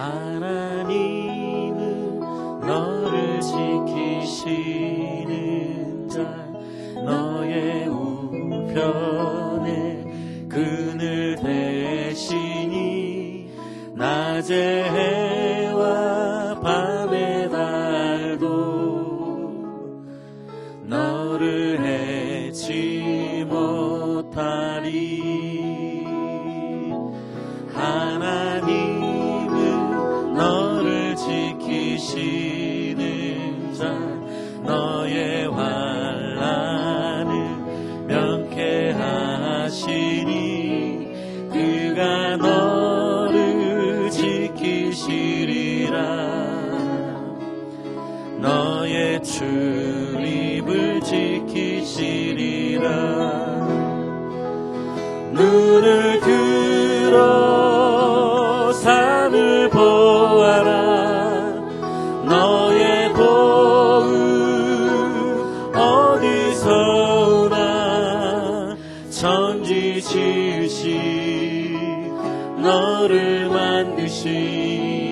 하나님은 너를 지키시는 자 너의 우편에 그늘 대시니 낮에 해와 밤의 달도 너를 해치 못하리 지키시는 자 너의 환란을 명쾌하시니 그가 너를 지키시리라. 너의 출입을 지키시리라. 눈을 들어 산을 보아라 천지 지으신 너를 만드신